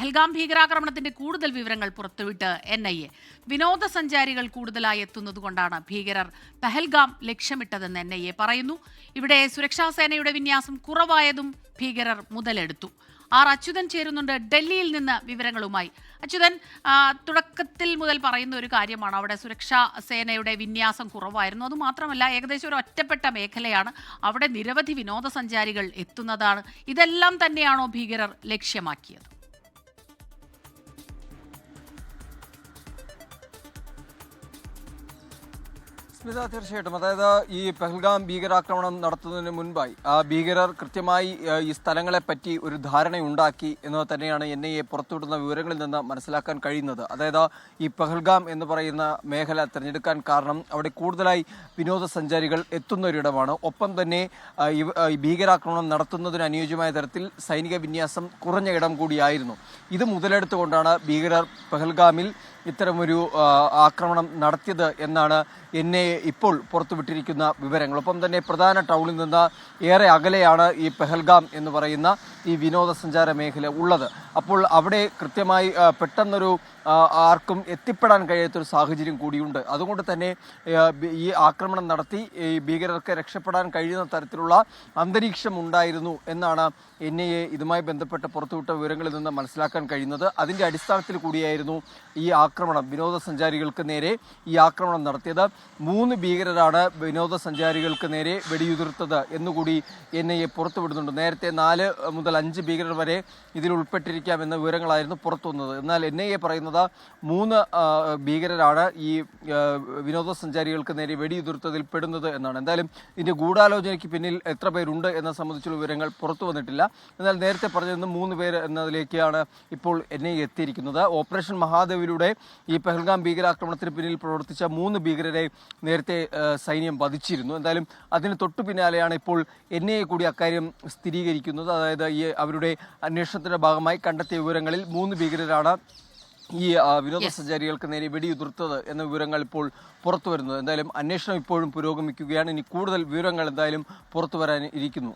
പഹൽഗാം ഭീകരാക്രമണത്തിന്റെ കൂടുതൽ വിവരങ്ങൾ പുറത്തുവിട്ട് എൻ ഐ എ വിനോദസഞ്ചാരികൾ കൂടുതലായി എത്തുന്നതുകൊണ്ടാണ് ഭീകരർ പഹൽഗാം ലക്ഷ്യമിട്ടതെന്ന് എൻ ഐ എ പറയുന്നു. ഇവിടെ സുരക്ഷാസേനയുടെ വിന്യാസം കുറവായതും ഭീകരർ മുതലെടുത്തു. ആർ അച്യുതൻ ചേരുന്നുണ്ട് ഡൽഹിയിൽ നിന്ന് വിവരങ്ങളുമായി. അച്യുതൻ തുടക്കത്തിൽ മുതൽ പറയുന്ന ഒരു കാര്യമാണ്. അവിടെ സുരക്ഷാ സേനയുടെ വിന്യാസം കുറവായിരുന്നു. അത് മാത്രമല്ല ഏകദേശം ഒരു ഒറ്റപ്പെട്ട മേഖലയാണ്. അവിടെ നിരവധി വിനോദസഞ്ചാരികൾ എത്തുന്നതാണ്. ഇതെല്ലാം തന്നെയാണോ ഭീകരർ ലക്ഷ്യമാക്കിയത്? സ്മിത തീർച്ചയായിട്ടും. അതായത് ഈ പെഹൽഗാം ഭീകരാക്രമണം നടത്തുന്നതിന് മുൻപായി ആ ഭീകരർ കൃത്യമായി ഈ സ്ഥലങ്ങളെ പറ്റി ഒരു ധാരണയുണ്ടാക്കി എന്ന് തന്നെയാണ് എൻ ഐ എ പുറത്തുവിടുന്ന വിവരങ്ങളിൽ നിന്ന് മനസ്സിലാക്കാൻ കഴിയുന്നത്. അതായത് ഈ പെഹൽഗാം എന്ന് പറയുന്ന മേഖല തിരഞ്ഞെടുക്കാൻ കാരണം അവിടെ കൂടുതലായി വിനോദസഞ്ചാരികൾ എത്തുന്ന ഒരിടമാണ് ഒപ്പം തന്നെ ഈ ഭീകരാക്രമണം നടത്തുന്നതിന് അനുയോജ്യമായ തരത്തിൽ സൈനിക വിന്യാസം കുറഞ്ഞ ഇടം കൂടിയായിരുന്നു. ഇത് മുതലെടുത്തുകൊണ്ടാണ് ഭീകരർ പെഹൽഗാമിൽ ഇത്തരമൊരു ആക്രമണം നടത്തിയത് എന്നാണ് എന്നെ ഇപ്പോൾ പുറത്തുവിട്ടിരിക്കുന്ന വിവരങ്ങൾ. ഒപ്പം തന്നെ പ്രധാന ടൗണിൽ നിന്ന് ഏറെ അകലെയാണ് ഈ പെഹൽഗാം എന്ന് പറയുന്ന ഈ വിനോദസഞ്ചാര മേഖല ഉള്ളത്. അപ്പോൾ അവിടെ കൃത്യമായി പെട്ടെന്നൊരു ആർക്കും എത്തിപ്പെടാൻ കഴിയാത്തൊരു സാഹചര്യം കൂടിയുണ്ട്. അതുകൊണ്ട് തന്നെ ഈ ആക്രമണം നടത്തി ഈ ഭീകരർക്ക് രക്ഷപ്പെടാൻ കഴിയുന്ന തരത്തിലുള്ള അന്തരീക്ഷം ഉണ്ടായിരുന്നു എന്നാണ് എൻ ഐ എ ഇതുമായി ബന്ധപ്പെട്ട പുറത്തുവിട്ട വിവരങ്ങളിൽ നിന്ന് മനസ്സിലാക്കാൻ കഴിയുന്നത്. അതിന്റെ അടിസ്ഥാനത്തിൽ കൂടിയായിരുന്നു ഈ ആക്രമണം. വിനോദസഞ്ചാരികൾക്ക് നേരെ ഈ ആക്രമണം നടത്തിയത്. മൂന്ന് ഭീകരരാണ് വിനോദസഞ്ചാരികൾക്ക് നേരെ വെടിയുതിർത്തത് എന്നുകൂടി എൻ ഐ എ പുറത്തുവിടുന്നുണ്ട്. നേരത്തെ നാല് മുതൽ അഞ്ച് ഭീകരർ വരെ ഇതിൽ ഉൾപ്പെട്ടിരിക്കാം എന്ന വിവരങ്ങളായിരുന്നു പുറത്തു വന്നത് എന്നാൽ എൻ ഐ എ പറയുന്നത് മൂന്ന് ഭീകരരാണ് ഈ വിനോദസഞ്ചാരികൾക്ക് നേരെ വെടിയുതിർത്തതിൽ പെടുന്നത് എന്നാണ്. എന്തായാലും ഇതിന്റെ ഗൂഢാലോചനയ്ക്ക് പിന്നിൽ എത്ര പേരുണ്ട് എന്ന സംബന്ധിച്ചുള്ള വിവരങ്ങൾ പുറത്തു വന്നിട്ടില്ല എന്നാൽ നേരത്തെ പറഞ്ഞിരുന്ന മൂന്ന് പേർ എന്നതിലേക്കാണ് ഇപ്പോൾ എൻ ഐ എത്തിയിരിക്കുന്നത്. ഓപ്പറേഷൻ മഹാദേവിലൂടെ ഈ പെഹൽഗാം ഭീകരാക്രമണത്തിന് പിന്നിൽ പ്രവർത്തിച്ച മൂന്ന് ഭീകരരെ നേരത്തെ സൈന്യം വധിച്ചിരുന്നു. എന്തായാലും അതിന് തൊട്ടു പിന്നാലെയാണ് ഇപ്പോൾ എൻ ഐ എ കൂടി അക്കാര്യം സ്ഥിരീകരിക്കുന്നത്. അതായത് ഈ അവരുടെ അന്വേഷണത്തിന്റെ ഭാഗമായി കണ്ടെത്തിയ വിവരങ്ങളിൽ മൂന്ന് ഭീകരരാണ് ഈ വിനോദസഞ്ചാരികൾക്ക് നേരെ വെടിയുതിർത്തത് എന്ന വിവരങ്ങൾ ഇപ്പോൾ പുറത്തു വരുന്നത്. എന്തായാലും അന്വേഷണം ഇപ്പോഴും പുരോഗമിക്കുകയാണ്. ഇനി കൂടുതൽ വിവരങ്ങൾ എന്തായാലും പുറത്തു വരാൻ ഇരിക്കുന്നു.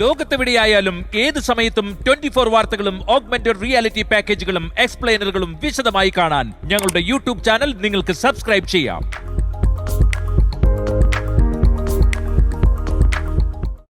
ലോകത്തെവിടെയായാലും ഏത് സമയത്തും ട്വന്റി ഫോർ വാർത്തകളും ഓഗ്മെന്റഡ് റിയാലിറ്റി പാക്കേജുകളും എക്സ്പ്ലെയിനറുകളും വിശദമായി കാണാൻ ഞങ്ങളുടെ യൂട്യൂബ് ചാനൽ നിങ്ങൾക്ക് സബ്സ്ക്രൈബ് ചെയ്യാം.